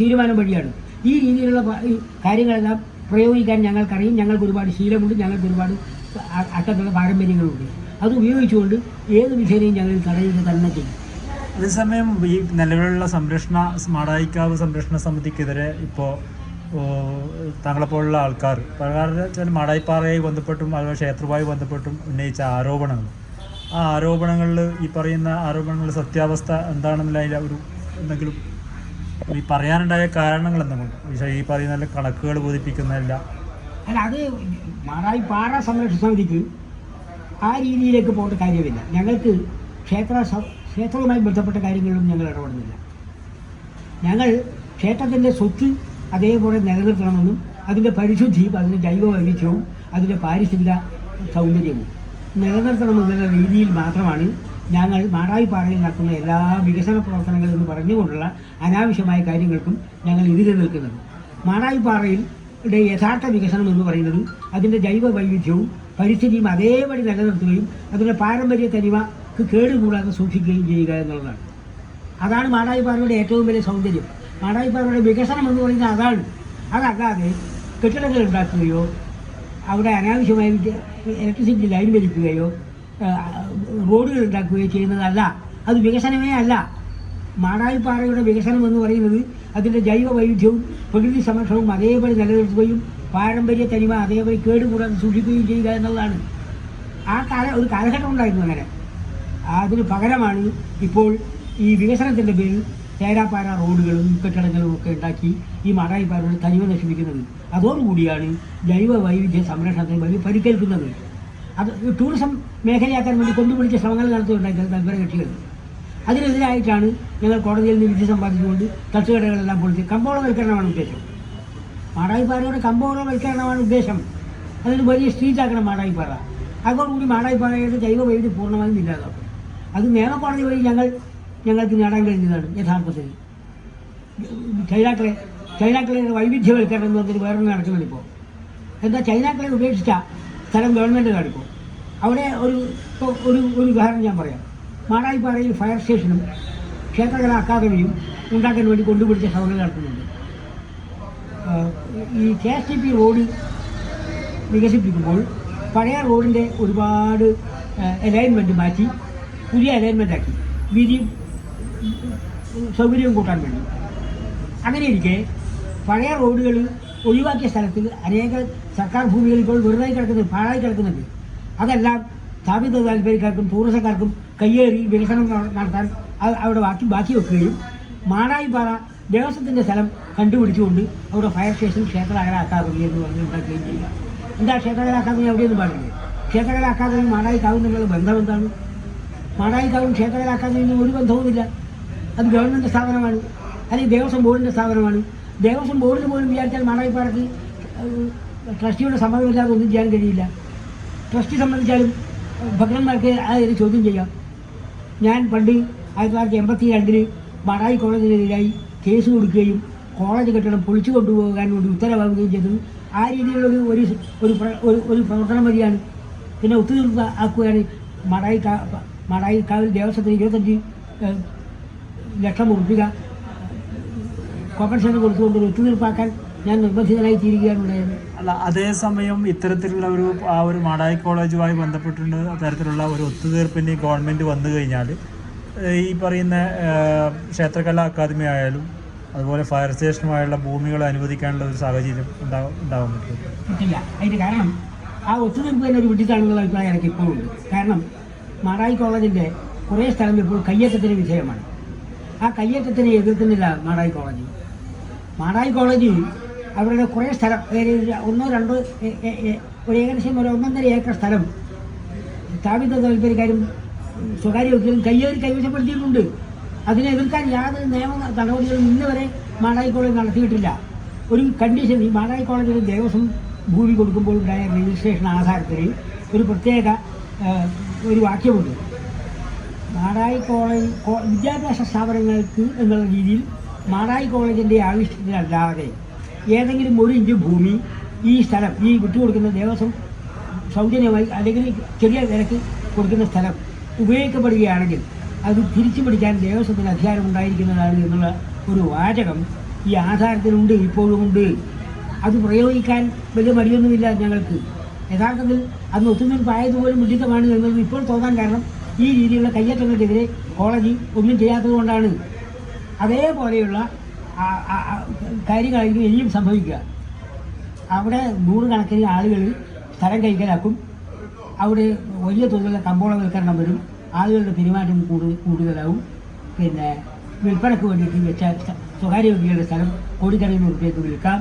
തീരുമാനം വഴിയാണ്. ഈ രീതിയിലുള്ള കാര്യങ്ങളെല്ലാം പ്രയോഗിക്കാൻ ഞങ്ങൾക്കറിയും. ഞങ്ങൾക്ക് ഒരുപാട് ശീലമുണ്ട്. ഞങ്ങൾക്ക് ഒരുപാട് അ- അത്തരത്തിലുള്ള പാരമ്പര്യങ്ങളുണ്ട്. അത് ഉപയോഗിച്ചുകൊണ്ട് ഏത് വിഷയനെയും ഞങ്ങൾ തടയുക തന്നെ ചെയ്യും. അതേസമയം ഈ നിലവിലുള്ള സംരക്ഷണ മാടായിക്കാവ് സംരക്ഷണ സമിതിക്കെതിരെ ഇപ്പോൾ താങ്കളെപ്പോലുള്ള ആൾക്കാർ വെച്ചാൽ മാടായിപ്പാറയായി ബന്ധപ്പെട്ടും അതുപോലെ ക്ഷേത്രവുമായി ബന്ധപ്പെട്ടും ഉന്നയിച്ച ആരോപണങ്ങൾ. ആ ആരോപണങ്ങളിൽ ഈ പറയുന്ന ആരോപണങ്ങളുടെ സത്യാവസ്ഥ എന്താണെന്നുള്ള അതിൽ ഒരു എന്തെങ്കിലും ഈ പറയാനുണ്ടായ കാരണങ്ങൾ എന്തെങ്കിലും ഈ പറയുന്ന കണക്കുകൾ ബോധിപ്പിക്കുന്നതല്ല. അല്ല അത് മാറായി പാറ സംരക്ഷണ സമിതിക്ക് ആ രീതിയിലേക്ക് പോകേണ്ട കാര്യമില്ല. ഞങ്ങൾക്ക് ക്ഷേത്ര ക്ഷേത്രവുമായി ബന്ധപ്പെട്ട കാര്യങ്ങളിലും ഞങ്ങൾ ഇടപെടുന്നില്ല. ഞങ്ങൾ ക്ഷേത്രത്തിന്റെ സ്വത്ത് അതേപോലെ നിലനിർത്തണമെന്നും അതിന്റെ പരിശുദ്ധിയും അതിന്റെ ജൈവ വൈവിധ്യവും അതിന്റെ പാരിസ്ഥിതിക സൗന്ദര്യവും നിലനിർത്തണമെന്നുള്ള രീതിയിൽ മാത്രമാണ് ഞങ്ങൾ മാടായിപ്പാറയിൽ നടക്കുന്ന എല്ലാ വികസന പ്രവർത്തനങ്ങളും എന്ന് പറഞ്ഞുകൊണ്ടുള്ള അനാവശ്യമായ കാര്യങ്ങൾക്കും ഞങ്ങൾ എതിരെ നിൽക്കുന്നത്. മാടായിപ്പാറയിൽ യഥാർത്ഥ വികസനം എന്ന് പറയുന്നത് അതിന്റെ ജൈവ വൈവിധ്യവും പരിസ്ഥിതിയും അതേപടി നിലനിർത്തുകയും അതിന്റെ പാരമ്പര്യ തനിമക്ക് കേടുകൂടാതെ സൂക്ഷിക്കുകയും ചെയ്യുക എന്നുള്ളതാണ്. അതാണ് മാടായിപ്പാറയുടെ ഏറ്റവും വലിയ സൗന്ദര്യം. മാടായിപ്പാറയുടെ വികസനം എന്ന് പറയുന്നത് അതാണ്. അതല്ലാതെ കെട്ടിടങ്ങൾ ഉണ്ടാക്കുകയോ അവിടെ അനാവശ്യമായ ഇലക്ട്രിസിറ്റി ലൈൻ വലിക്കുകയോ റോഡുകൾ ഉണ്ടാക്കുകയോ ചെയ്യുന്നതല്ല. അത് വികസനമേ അല്ല. മാടായിപ്പാറയുടെ വികസനം എന്ന് പറയുന്നത് അതിന്റെ ജൈവ വൈവിധ്യവും പ്രകൃതി സംരക്ഷണവും അതേപോലെ നിലനിർത്തുകയും പാരമ്പര്യ തനിമ അതേപോലെ കേടുകൂടാതെ സൂക്ഷിക്കുകയും ചെയ്യുക എന്നുള്ളതാണ്. ആ കാല ഒരു കാലഘട്ടം ഉണ്ടായിരുന്നു അങ്ങനെ. അതിന് പകരമാണ് ഇപ്പോൾ ഈ വികസനത്തിന്റെ പേരിൽ തേരാപ്പാറ റോഡുകളും കെട്ടിടങ്ങളും ഒക്കെ ഉണ്ടാക്കി ഈ മാടായിപ്പാറയുടെ തനിമ നശിപ്പിക്കുന്നത്. അതോടുകൂടിയാണ് ജൈവ വൈവിധ്യ സംരക്ഷണത്തിന് വലിയ പരിക്കേൽക്കുന്നത്. അത് ടൂറിസം മേഖലയാക്കാൻ വേണ്ടി കൊണ്ടുപിടിച്ച ശ്രമങ്ങൾ നടത്തുന്നുണ്ടായിരുന്നു തൽപര കക്ഷികൾ. അതിനെതിരായിട്ടാണ് ഞങ്ങൾ കോടതിയിൽ നിന്ന് വിധി സമ്പാദിച്ചുകൊണ്ട് തട്ടുകടകളെല്ലാം പൊളിച്ച് കമ്പോളവൽക്കരണമാണ് ഉദ്ദേശം. മാടായിപ്പാറയുടെ കമ്പോളവൽക്കരണമാണ് ഉദ്ദേശം. അതിന് വലിയ സ്ട്രീറ്റ് ആക്കണം മാടായിപ്പാറ അതോടുകൂടി മാടായിപ്പാറയുടെ ജൈവ വൈവിധ്യം പൂർണമായും ഇല്ലാതാക്കും. അത് നിയമകോടതി വഴി ഞങ്ങൾ ഞങ്ങൾക്ക് നേടാൻ കഴിഞ്ഞതാണ് യഥാർത്ഥത്തിൽ. ചൈനാക്കളെ ചൈനാക്കളെ വൈവിധ്യവൽക്കരണം എന്ന് പറഞ്ഞിട്ട് വേറെ നടക്കുന്നുണ്ട് ഇപ്പോൾ എന്താ ചൈനാക്കളെ ഉപേക്ഷിച്ച സ്ഥലം ഗവൺമെന്റ് കാണിക്കും അവിടെ ഒരു ഒരു ഒരു ഉദാഹരണം ഞാൻ പറയാം. മാടായിപ്പാറയിൽ ഫയർ സ്റ്റേഷനും ക്ഷേത്രകല അക്കാദമിയും ഉണ്ടാക്കാൻ വേണ്ടി കൊണ്ടുപിടിച്ച ശ്രമങ്ങൾ നടത്തുന്നുണ്ട് ഈ K S T P road വികസിപ്പിക്കുമ്പോൾ പഴയ റോഡിന്റെ ഒരുപാട് അലൈൻമെന്റ് മാറ്റി പുതിയ അലൈൻമെന്റ് ആക്കി. വീതിയും സൗകര്യവും കൂട്ടാൻ വേണ്ടി. അങ്ങനെ ഇരിക്കെ പഴയ റോഡുകൾ ഒഴിവാക്കിയ സ്ഥലത്ത് അനേക സർക്കാർ ഭൂമികൾ ഇപ്പോൾ വെറുതെ കിടക്കുന്നത് പാഴായി കിടക്കുന്നുണ്ട്. അതെല്ലാം സ്ഥാപിത താല്പര്യക്കാർക്കും ടൂറിസക്കാർക്കും കയ്യേറി വികസനം നടത്താൻ അവിടെ ബാക്കി ബാക്കി വെക്കുകയും മാടായിപ്പാറ ദേവസ്വത്തിന്റെ സ്ഥലം കണ്ടുപിടിച്ചുകൊണ്ട് അവിടെ ഫയർ സ്റ്റേഷൻ ക്ഷേത്രകല അക്കാദമി എന്ന് പറഞ്ഞ് ഉണ്ടാക്കുകയും ചെയ്യുക. എന്താ ക്ഷേത്രകല അക്കാദമി അവിടെയൊന്നും പാടില്ലേ? ക്ഷേത്രകല അക്കാദമി മാടായി കാവുന്നുള്ള ബന്ധം എന്താണ്? മാടായിക്കാവും ക്ഷേത്രകല കഴിഞ്ഞ ഒരു ബന്ധവുമില്ല. അത് ഗവൺമെന്റ് സ്ഥാപനമാണ്. അല്ലെങ്കിൽ ദേവസ്വം ബോർഡിന്റെ സ്ഥാപനമാണ്. ദേവസ്വം ബോർഡിന് പോലും വിചാരിച്ചാൽ മാടായിപ്പാറയ്ക്ക് ഏഹ്, ട്രസ്റ്റിയുടെ സമ്മതമില്ലാതെ ഒന്നും ചെയ്യാൻ കഴിയില്ല. ട്രസ്റ്റി സംബന്ധിച്ചാലും ഭക്തന്മാർക്ക് അതായത് ചോദ്യം ചെയ്യാം. ഞാൻ പണ്ട് ആയിരത്തി തൊള്ളായിരത്തി എൺപത്തി രണ്ടിന് മാടായി കോളേജിനെതിരായി കേസ് കൊടുക്കുകയും കോളേജ് കെട്ടിടം പൊളിച്ചു കൊണ്ടുപോകാൻ വേണ്ടി ഉത്തരവാകുകയും ചെയ്തത് ആ രീതിയിലുള്ള ഒരു ഒരു ഒരു പ്രവർത്തനം വഴിയാണ്. പിന്നെ ഒത്തുതീർപ്പ് ആക്കുകയാണ് മാടായി കാ മാടായി കാവിൽ ദേവസ്വത്തിന് ഇരുപത്തഞ്ച് ലക്ഷം ഉറപ്പിക കോമ്പൻസേഷൻ കൊടുത്തുകൊണ്ട് ഒത്തുതീർപ്പാക്കാൻ ഞാൻ നിർബന്ധിതനായി തീരുകയാണ് അല്ല അതേസമയം ഇത്തരത്തിലുള്ള ഒരു ആ ഒരു മാടായി കോളേജുമായി ബന്ധപ്പെട്ടുണ്ട് തരത്തിലുള്ള ഒരു ഒത്തുതീർപ്പിന് ഗവൺമെന്റ് വന്നു കഴിഞ്ഞാൽ ഈ പറയുന്ന ക്ഷേത്രകലാ അക്കാദമി ആയാലും അതുപോലെ ഫയർ സ്റ്റേഷനുമായുള്ള ഭൂമികൾ അനുവദിക്കാനുള്ള ഒരു സാഹചര്യം ഉണ്ടാവും ഉണ്ടാവാൻ പറ്റും കിട്ടില്ല അതിന് കാരണം ആ ഒത്തുതീർപ്പ് തന്നെ ഒരു വിട്ടിട്ടാണെന്നുള്ള അഭിപ്രായം എനിക്ക് ഇപ്പോഴും ഉണ്ട് കാരണം മാടായി കോളേജിന്റെ കുറേ സ്ഥലം ഇപ്പോൾ കയ്യേറ്റത്തിന് വിധേയമാണ്. ആ കയ്യേറ്റത്തിനെ എതിർക്കുന്നില്ല മാടായി കോളേജ്. മാടായി കോളേജ് അവരുടെ കുറേ സ്ഥലം ഒന്നോ രണ്ടോ ഒരു ഏകദേശം ഒരു ഒന്നൊന്നര ഏക്കർ സ്ഥലം സ്ഥാപിത താല്പര്യക്കാരും സ്വകാര്യ വ്യക്തികളും കയ്യേറി കൈവശപ്പെടുത്തിയിട്ടുണ്ട്. അതിനെ എതിർക്കാൻ യാതൊരു നിയമ നടപടികളും ഇന്ന് വരെ മാടായി കോളേജ് നടത്തിയിട്ടില്ല. ഒരു കണ്ടീഷൻ ഈ മാടായി കോളേജിൽ ദേവസ്വം ഭൂമി കൊടുക്കുമ്പോൾ ഉണ്ടായ രജിസ്ട്രേഷൻ ആധാരത്തിൽ ഒരു പ്രത്യേക ഒരു വാക്യമുണ്ട്. മാടായി കോളേജ് വിദ്യാഭ്യാസ സ്ഥാപനങ്ങൾക്ക് എന്നുള്ള രീതിയിൽ മാടായി കോളേജിന്റെ ആവശ്യത്തിനല്ലാതെ ഏതെങ്കിലും ഒരു ഇഞ്ച് ഭൂമി ഈ സ്ഥലം ഈ വിട്ടുകൊടുക്കുന്ന ദേവസ്വം സൗജന്യമായി അല്ലെങ്കിൽ ചെറിയ വിലക്ക് കൊടുക്കുന്ന സ്ഥലം ഉപയോഗിക്കപ്പെടുകയാണെങ്കിൽ അത് തിരിച്ചു പിടിക്കാൻ ദേവസ്വത്തിന് അധികാരം ഉണ്ടായിരിക്കുന്നതാണ് എന്നുള്ള ഒരു വാചകം ഈ ആധാരത്തിനുണ്ട് ഇപ്പോഴും ഉണ്ട് അത് പ്രയോഗിക്കാൻ വലിയ മടിയൊന്നുമില്ല ഞങ്ങൾക്ക്. യഥാർത്ഥത്തിൽ അന്ന് ഒത്തുതീർപ്പായതുപോലും വിഡിത്തമാണ് എന്നത് ഇപ്പോൾ തോന്നാൻ കാരണം ഈ രീതിയിലുള്ള കയ്യേറ്റങ്ങൾക്കെതിരെ കോളേജ് ഒന്നും ചെയ്യാത്തത് കൊണ്ടാണ്. അതേപോലെയുള്ള കാര്യങ്ങളായിരിക്കും ഇനിയും സംഭവിക്കുക. അവിടെ നൂറുകണക്കിന് ആളുകൾ സ്ഥലം കൈക്കലാക്കും. അവിടെ വലിയ തോതിലുള്ള കമ്പോളവൽക്കരണം വരും. ആളുകളുടെ പെരുമാറ്റം കൂടുതൽ കൂടുതലാവും. പിന്നെ വിൽപ്പനക്ക് വേണ്ടിയിട്ട് വെച്ച സ്വകാര്യ വ്യക്തികളുടെ സ്ഥലം കോടിക്കണക്കിന് ഉറുപ്പ്യക്ക് വിൽക്കാം.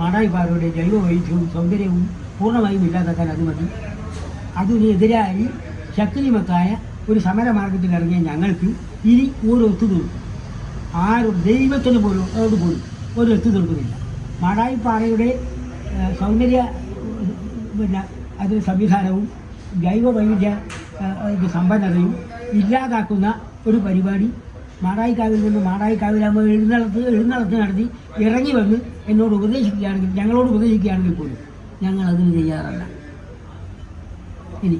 മാടായിപ്പാറയുടെ ജൈവ വൈദ്യവും സൗന്ദര്യവും പൂർണമായും ഇല്ലാതാക്കാൻ അത് മതി. അതിനെതിരായി ശക്തിമത്തായ ഒരു സമരമാർഗത്തിൽ ഇറങ്ങിയ ഞങ്ങൾക്ക് ഇനി ഒരു ഒത്തുതീർപ്പ് ആരും ദൈവത്തിന് പോലും അതോട് പോലും ഒരു ഒത്തുതീർപ്പുമില്ല മാടായിപ്പാറയുടെ സൗന്ദര്യ പിന്നെ അതിന് സംവിധാനവും ജൈവ വൈവിധ്യ സമ്പന്നതയും ഇല്ലാതാക്കുന്ന ഒരു പരിപാടി മാടായിക്കാവിൽ നിന്ന് മാടായിക്കാവിലാകുമ്പോൾ എഴുന്നള്ളത്ത് എഴുന്നള്ളത്ത് നടത്തി ഇറങ്ങി വന്ന് എന്നോട് ഉപദേശിക്കുകയാണെങ്കിൽ ഞങ്ങളോട് ഉപദേശിക്കുകയാണെങ്കിൽ പോലും ഞങ്ങൾ അതിന് തയ്യാറല്ല. ഇനി.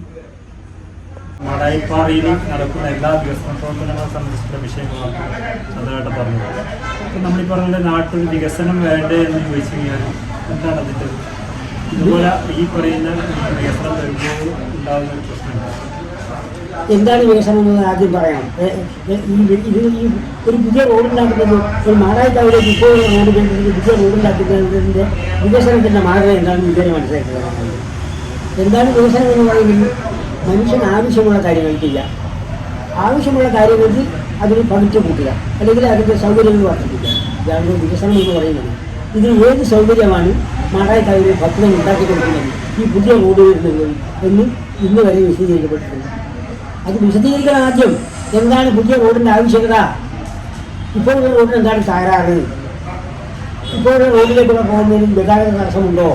നടക്കുന്ന എല്ലാ വികസന പ്രവർത്തനങ്ങളെ സംബന്ധിച്ചിട്ടുള്ള വിഷയങ്ങളാണ് ചന്ദ്രഘട്ടം പറഞ്ഞത്. ഇപ്പം നമ്മൾ ഈ പറഞ്ഞ നാട്ടിൽ വികസനം വേണ്ടേ എന്ന് ചോദിച്ചു കഴിഞ്ഞാൽ എന്താണ് ഇതുപോലെ ഈ പറയുന്ന വികസനം വരുമ്പോൾ ഉണ്ടാകുന്ന എന്താണ് വികസനം എന്ന് ആദ്യം പറയാം. ഇത് ഈ ഒരു പുതിയ റോഡ് ഉണ്ടാക്കുന്നത് ഒരു മാടായിക്കാവിലേക്ക് ഇപ്പോൾ റോഡ് വേണ്ടത് പുതിയ റോഡ് ഉണ്ടാക്കുന്നതിന്റെ വികസനത്തിന്റെ മാർഗം എന്താണെന്ന് ഇതുവരെ മനസ്സിലാക്കുന്നത് എന്താണ് വികസനം എന്ന് പറയുന്നത്? മനുഷ്യന് ആവശ്യമുള്ള കാര്യങ്ങൾ ചെയ്യുക ആവശ്യമുള്ള കാര്യങ്ങൾക്ക് അതിന് പകുത്തു കൂട്ടുക. അല്ലെങ്കിൽ അതിന്റെ സൗകര്യങ്ങൾ വർദ്ധിപ്പിക്കുക. ഇതാണ് വികസനം എന്ന് പറയുന്നത്. ഇതിൽ ഏത് സൗകര്യമാണ് മാടായിക്കാവിലെ ഭക്തൻ ഉണ്ടാക്കി കൊടുക്കുന്നത്? ഈ പുതിയ റോഡ് വരുന്നത് എന്ന് ഇന്ന് വരെ വിശദീകരിക്കപ്പെട്ടിട്ടുണ്ട്. അത് വിശദീകരിക്കണം ആദ്യം. എന്താണ് പുതിയ റോഡിന്റെ ആവശ്യകത? ഇപ്പോഴുള്ള റോഡിന് എന്താണ് തകരാറ്? ഇപ്പോഴുള്ള റോഡിലേക്കുള്ള പോകുന്നതിന് ഗതാഗത തടസ്സമുണ്ടോ?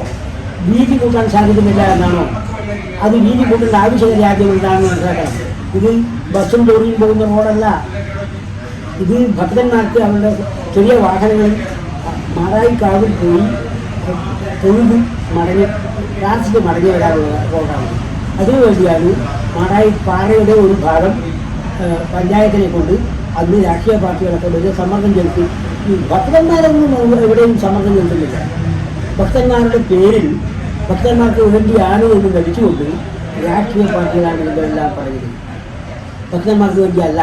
വീതി കൂട്ടാൻ സാധിക്കുന്നില്ല എന്നാണോ? അത് വീതി കൂട്ടേണ്ട ആവശ്യകത ആദ്യം എന്താണെന്ന് മനസ്സിലാക്കണം? ഇത് ബസ്സും ലോറിയും പോകുന്ന റോഡല്ല. ഇത് ഭക്തന്മാർക്ക് അവരുടെ ചെറിയ വാഹനങ്ങളിൽ മാറായിക്കാവിൽ പോയി തൊഴുത് മടങ്ങി പ്രാർത്ഥിച്ച് മടങ്ങി വരാനുള്ള റോഡാണ്. അതിനുവേണ്ടിയാണ് മാടായി പാറയുടെ ഒരു ഭാഗം പഞ്ചായത്തിനെ കൊണ്ട് അന്ന് രാഷ്ട്രീയ പാർട്ടികളൊക്കെ വലിയ സമ്മർദ്ദം ചെലുത്തി. ഈ ഭക്തന്മാരൊന്നും എവിടെയും സമ്മർദ്ദം ചെലുത്തുന്നില്ല. ഭക്തന്മാരുടെ പേരിൽ ഭക്തന്മാർക്ക് വേണ്ടിയാണ് എന്ന് ധരിച്ചുകൊണ്ട് രാഷ്ട്രീയ പാർട്ടികളാണ് ഇതെല്ലാം പറയുന്നത്. ഭക്തന്മാർക്ക് വേണ്ടിയല്ല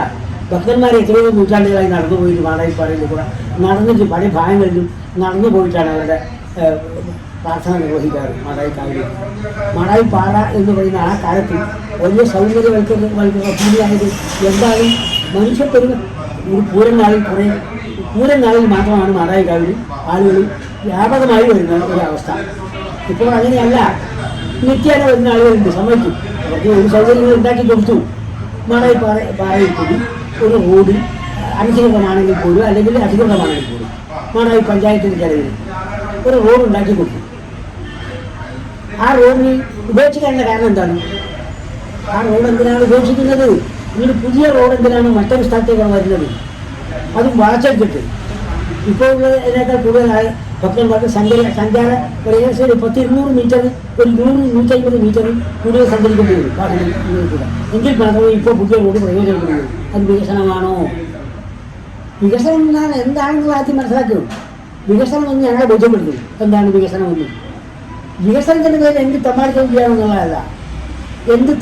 ഭക്തന്മാർ എത്രയോ നൂറ്റാണ്ടുകളായി നടന്നു പോയിട്ട് മാടായിപ്പാറയിൽ കൂടെ നടന്നിട്ട് പല ഭാഗങ്ങളിലും നടന്നു പോയിട്ടാണ് അവരുടെ പ്രാർത്ഥന നിർവഹിക്കാറ് മാടായിക്കാവിൽ പാറ എന്ന് പറയുന്ന ആ കാലത്ത് വലിയ സൗന്ദര്യവൽക്കരണ ഭൂമിയായത് എന്താണ്? മനുഷ്യപ്പെരുമ ഒരു പൂരം നാളിൽ കുറേ പൂരം നാളിൽ മാത്രമാണ് മാടായിക്കാവിൽ ആളുകൾ വ്യാപകമായി വരുന്ന ഒരു അവസ്ഥ ഇപ്പോൾ അങ്ങനെയല്ല. നിത്യേന വരുന്ന ആളുകളുണ്ട് സമ്മതിക്കും. അവർക്ക് ഒരു സൗകര്യങ്ങൾ ഉണ്ടാക്കി കൊടുത്തു. പാറ പാറയിൽ കൂടി ഒരു റോഡ് അനധികൃതമാണെങ്കിൽ പോലും അല്ലെങ്കിൽ അധികൃതമാണെങ്കിൽ പോലും മാടായി പഞ്ചായത്തിന്റെ ചെലവിൽ ഒരു റോഡ് ഉണ്ടാക്കി കൊടുത്തു. ആ റോഡിന് ഉപേക്ഷിക്കാനുള്ള കാരണം എന്താണ്? ആ റോഡ് എന്തിനാണ് ഉപേക്ഷിക്കുന്നത്? ഇങ്ങനെ പുതിയ റോഡ് എന്തിനാണ് മറ്റൊരു സ്ഥലത്തേക്കാണ് വരുന്നത്? അതും വളച്ചെടുത്തിട്ട് ഇപ്പോൾ ഉള്ളതിനേക്കാൾ കൂടുതലായി പറഞ്ഞ സഞ്ചാര സഞ്ചാര ഒരു ഏകദേശം ഒരു പത്ത് ഇരുന്നൂറ് മീറ്റർ ഒരു നൂറ് നൂറ്റമ്പത് മീറ്റർ കൂടുതൽ സഞ്ചരിക്കേണ്ടി വരും കൂടെ എങ്കിൽ മാത്രമേ ഇപ്പോൾ പുതിയ റോഡ് പ്രയോജനപ്പെടുകയുള്ളൂ. അത് വികസനമാണോ? വികസനം എന്താണ്? എന്താണെന്ന് ആദ്യം മനസ്സിലാക്കും വികസനം എന്ന് ഞങ്ങളെ ബോധ്യപ്പെടുത്തും. എന്താണ് വികസനം എന്ന്? വികസനത്തിന്റെ പേരിൽ എന്ത് തമാശം ചെയ്യാമെന്നുള്ളതല്ല എന്ത്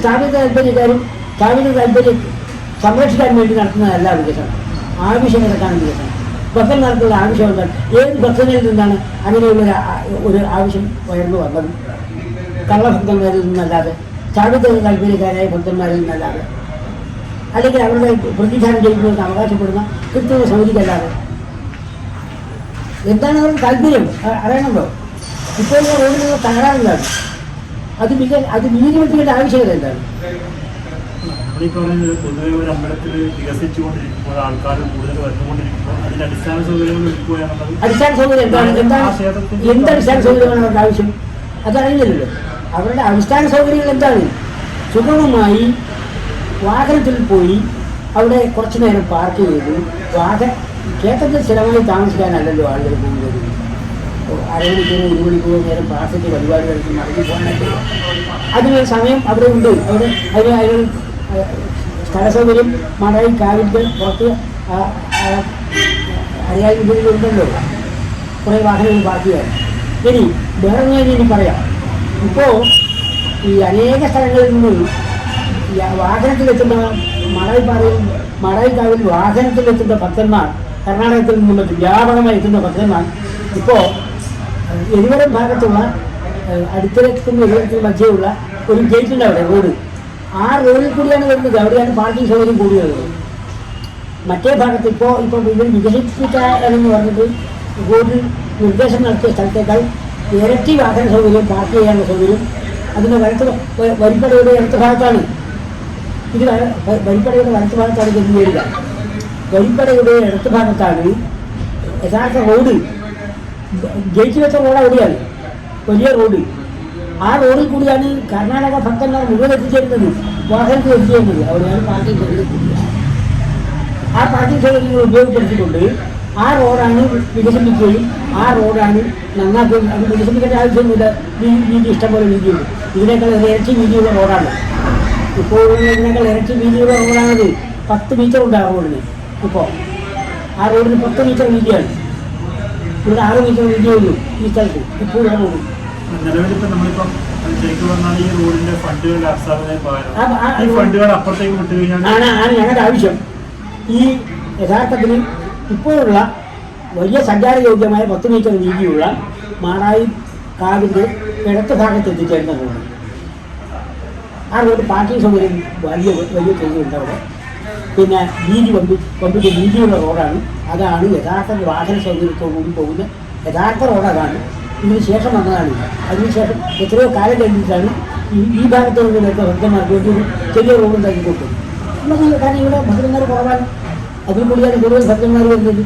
സ്ഥാപിത താല്പര്യക്കാരും സ്ഥാപിത താല്പര്യം സംരക്ഷിക്കാൻ വേണ്ടി നടത്തുന്നതല്ല വികസനം. ആവശ്യങ്ങൾക്കാണ് വികസനം. ഭക്തന്മാർക്കുള്ള ആവശ്യം എന്താണ്? ഏത് ഭക്തനിൽ നിന്നാണ് അങ്ങനെയുള്ള ഒരു ആവശ്യം ഉയർന്നു വന്നത്? കള്ളഭക്തന്മാരിൽ നിന്നല്ലാതെ സ്ഥാപിത താല്പര്യക്കാരായ ഭക്തന്മാരിൽ നിന്നല്ലാതെ അല്ലെങ്കിൽ അവരുടെ പ്രതിധാനം ചെയ്യുന്നവർക്ക് അവകാശപ്പെടുന്ന കൃത്യത സൗകര്യമല്ലാതെ എന്താണ് അവരുടെ താല്പര്യം? അറിയണമല്ലോ. ഇപ്പോൾ റോഡിലുള്ള താഴാനുള്ളതാണ് അത് മിക അത് വീതിവെട്ടിക്കേണ്ട ആവശ്യകത എന്താണ്? നമ്മളീ പറയുന്നത് പൊതുവെ ഒരു അമ്പലത്തിൽ വികസിച്ചുകൊണ്ടിരിക്കുമ്പോൾ ആൾക്കാർ കൂടുതൽ വന്നുകൊണ്ടിരിക്കുമ്പോൾ അതിന്റെ അടിസ്ഥാന സൗകര്യങ്ങൾ സൗകര്യം എന്താണ്? എന്ത് അടിസ്ഥാന സൗകര്യമാണ് അവരുടെ ആവശ്യം? അതറിയില്ലല്ലോ. അവരുടെ അടിസ്ഥാന സൗകര്യങ്ങൾ എന്താണ്? സുഗമമായി വാഹനത്തിൽ പോയി അവിടെ കുറച്ചു നേരം പാർക്ക് ചെയ്ത്. വാഹന ക്ഷേത്രത്തിൽ സ്ഥിരമായി താമസിക്കാനല്ലല്ലോ ആളുകൾ പോകുന്നത്. അരമണിക്കൂർ ഒരു മണിക്കൂർ നേരം പ്രാർത്ഥിച്ച് പരിപാടി കഴിച്ച് മടങ്ങി പോകാനായിട്ട് അതിനൊരു സമയം അവിടെ ഉണ്ട്. അവിടെ അതിന് അതിനൊരു സ്ഥല സൗകര്യം മടയിൽ കാവിന്റെ പുറത്ത് അറിയാൻ ഇതിലുണ്ടല്ലോ കുറേ വാഹനങ്ങൾ ചെയ്യാൻ ഇനി വേറെ ഞാൻ ഇനി പറയാം. ഇപ്പോൾ ഈ അനേക സ്ഥലങ്ങളിൽ നിന്ന് ഈ വാഹനത്തിലെത്തുന്ന കാവിൽ വാഹനത്തിൽ വാഹനത്തിലെത്തുന്ന ഭക്തന്മാർ കർണാടകത്തിൽ നിന്നും വ്യാപകമായി എത്തുന്ന ഭക്തന്മാർ ഇപ്പോൾ എരിവരം ഭാഗത്തുള്ള ഏഹ്, അടുത്തിടത്തും എരിവരത്തിനും മധ്യയുള്ള ഒരു ഗേറ്റുണ്ട് അവിടെ റോഡ്. ആ റോഡിൽ കൂടിയാണ് വരുന്നത്. അവിടെയാണ് പാർക്കിംഗ് സൗകര്യം കൂടിയുള്ളത്. മറ്റേ ഭാഗത്ത് ഇപ്പോൾ ഇപ്പോൾ ഇവർ വികസിപ്പിക്കാനെന്ന് പറഞ്ഞിട്ട് റോഡിൽ നിർദ്ദേശം നടത്തിയ സ്ഥലത്തേക്കാൾ ഇരട്ടി വാഹന സൗകര്യം പാർക്ക് ചെയ്യാനുള്ള സൗകര്യം അതിന്റെ വലത്ത് വ- വരിപ്പടയുടെ ഇടത്ത് ഭാഗത്താണ്. ഇത് വരിപ്പടയുടെ വലത്ത് ഭാഗത്താണ് ഇത് വരിക. വരിപ്പടയുടെ ഇടത്ത് ഭാഗത്താണ് യഥാർത്ഥ റോഡ്. ജയിച്ചു വെച്ച റോഡ് അവിടെയാണ്. വലിയ റോഡ്. ആ റോഡിൽ കൂടിയാണ് കർണാടക ഭക്തന്മാർ മുഴുവൻ എത്തിച്ചേരുന്നത്. വാഹനത്തിൽ എത്തിച്ചേരുന്നത്. അവിടെയാണ് പാർട്ടി ആ പാർക്കിംഗ് സൗകര്യങ്ങൾ ഉപയോഗപ്പെടുത്തിക്കൊണ്ട് ആ റോഡാണ് വികസിപ്പിക്കുകയും ആ റോഡാണ് നന്നാക്കുകയും അത് വികസിപ്പിക്കേണ്ട ആവശ്യമൊന്നുമില്ല. വീതി ഇഷ്ടംപോലെ വീതിയുണ്ട്. ഇതിനേക്കാൾ ഇരട്ടി വീതിയുള്ള റോഡാണ്. ഇപ്പോൾ ഇതിനേക്കാൾ ഇരട്ടി വീതിയുള്ള റോഡാണത്. പത്ത് മീറ്റർ ഉണ്ട് ആ റോഡിന്. ഇപ്പോൾ ആ റോഡിന് പത്ത് മീറ്റർ വീതിയാണ്. ഇവിടെ ആറ് മീറ്റർ വീതിയേ ഉള്ളൂ ഈ സ്ഥലത്ത്. ഇപ്പോൾ ഇവിടെ റോഡ് നിലവിലിപ്പോൾ നമ്മളിപ്പം ശരിക്കും പറഞ്ഞാൽ ഈ റോഡിന്റെ ഫണ്ടുകൾ ഈ ഫണ്ടുകൾ അപ്പുറത്തേക്ക് വിട്ടു കഴിഞ്ഞാൽ ആണ് ആണ് ഞങ്ങളുടെ ആവശ്യം. ഈ യഥാർത്ഥത്തിൽ ഇപ്പോഴുള്ള വലിയ സഞ്ചാരയോഗ്യമായ പത്ത് മീറ്റർ വീതിയുള്ള മാറായി കാവിന്റെ കിഴക്ക് ഭാഗത്ത് എത്തിച്ചേരുന്ന റോഡ്. ആ റോഡ് പാർക്കിംഗ് സൗകര്യം വലിയ വലിയ തോതിലുണ്ട് അവിടെ. പിന്നെ വീതി പമ്പി പമ്പിന്റെ വീതിയുള്ള റോഡാണ്. അതാണ് യഥാർത്ഥ വാഹന സൗകര്യത്തോടുകൂടി പോകുന്ന യഥാർത്ഥ റോഡ് അതാണ്. ഇതിന് ശേഷം വന്നതാണ്. അതിനുശേഷം എത്രയോ കാലം കഴിഞ്ഞിട്ടാണ് ഈ ഈ ഭാഗത്ത് നിന്നൊക്കെ ഭക്തന്മാർക്ക് ഒരു ചെറിയ റോഡ് കൊടുത്തത്. നമുക്ക് കാരണം ഇവിടെ ഭക്തന്മാർ കുറവാണ്. അതിൽ കൂടിയാണ് കൂടുതൽ ഭക്തന്മാർ വരുന്നത്.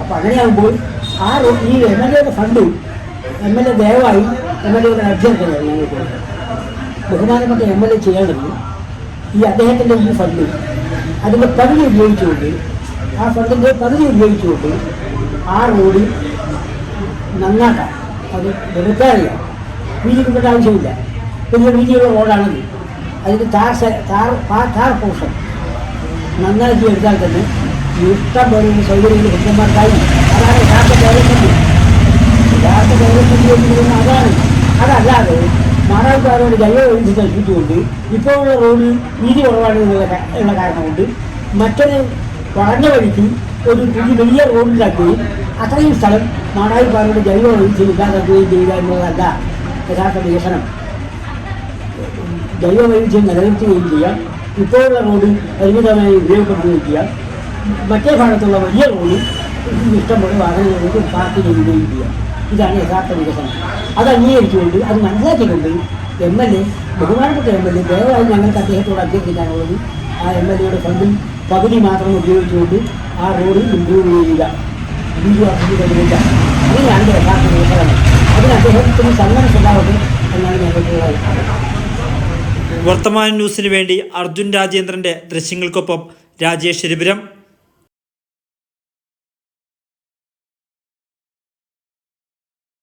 അപ്പോൾ അങ്ങനെയാകുമ്പോൾ ആ ഈ എം എൽ എയുടെ ഫണ്ട് എം എൽ എ ദയവായി എം എൽ എയുടെ അഭ്യർത്ഥന ബഹുമാനപ്പെട്ട എം എൽ എ ചെയ്യേണ്ടത് ഈ അദ്ദേഹത്തിന്റെ ഈ ഫണ്ട് അതിന്റെ പകുതി ഉപയോഗിച്ചുകൊണ്ട് ആ ഫണ്ടിന്റെ പകുതി ഉപയോഗിച്ചുകൊണ്ട് ആ റോഡ് നന്നാക്കാം. അത് വെറുക്കാറില്ല വീതി കിട്ടേണ്ട ആവശ്യമില്ല. പിന്നെ വീതിയുള്ള റോഡാണത്. അതിന്റെ താർ താർ താർ പോഷൻ നന്നാക്കി എടുത്താൽ തന്നെ ഇഷ്ടം പോലെ സൗകര്യങ്ങൾ ഭക്തന്മാർക്കായി. അതാണ് യഥാർത്ഥ ഡെവലപ്മെന്റ് യഥാർത്ഥ പറയുന്നത് അതാണ്. അതല്ലാതെ മാറാവുകാരോട് ജൈവ വൈദ്യുതി കൽപ്പിച്ചുകൊണ്ട് ഇപ്പോഴുള്ള റോഡിൽ വീതി കുറവാണ് ഉള്ള കാരണം കൊണ്ട് മറ്റൊരു വളഞ്ഞ വഴിക്ക് ഒരു പുതിയ വലിയ റോഡിലാക്കുകയും അത്രയും സ്ഥലം മാടായിപ്പാറയുടെ ജൈവ വൈവിധ്യം ഇല്ലാതാക്കുകയും ചെയ്യുക എന്നുള്ളതല്ല യഥാർത്ഥ വികസനം. ജൈവ വൈവിധ്യം നിലനിർത്തുകയും ചെയ്യാം. ഇപ്പോഴുള്ള റോഡ് പരിമിതമായി ഉപയോഗപ്പെടുത്തുകയും ചെയ്യാം. മറ്റേ ഭാഗത്തുള്ള വലിയ റോഡ് ഇഷ്ടംപോലെ വാഹനങ്ങൾക്ക് പാർക്ക് ചെയ്യുകയും ചെയ്യാം. ഇതാണ് യഥാർത്ഥ വികസനം. അത് അംഗീകരിച്ചുകൊണ്ട് അത് മനസ്സിലാക്കിക്കൊണ്ട് എം എൽ എ ബഹുമാനപ്പെട്ട എം എൽ എ ദയവായി ഞങ്ങൾക്ക് അദ്ദേഹത്തോട് അഭ്യർത്ഥിക്കാനുള്ളത്. ആ എം എൽ എയുടെ ഫണ്ടിൽ പകുതി മാത്രം ഉപയോഗിച്ചുകൊണ്ട് ആ റോഡ് ഇമ്പ്രൂവ് ചെയ്യുക. ബിജു അഭിമുഖീകരിക്കുക അങ്ങനെയാണ് യഥാർത്ഥ വികസനം. അതിന് അദ്ദേഹത്തിന് സന്മനസ് ഉണ്ടാവട്ടെ എന്നാണ് ഞങ്ങൾക്ക് വർത്തമാന ന്യൂസിന് വേണ്ടി അർജുൻ രാജേന്ദ്രന്റെ ദൃശ്യങ്ങൾക്കൊപ്പം രാജേഷ് രവിപുരം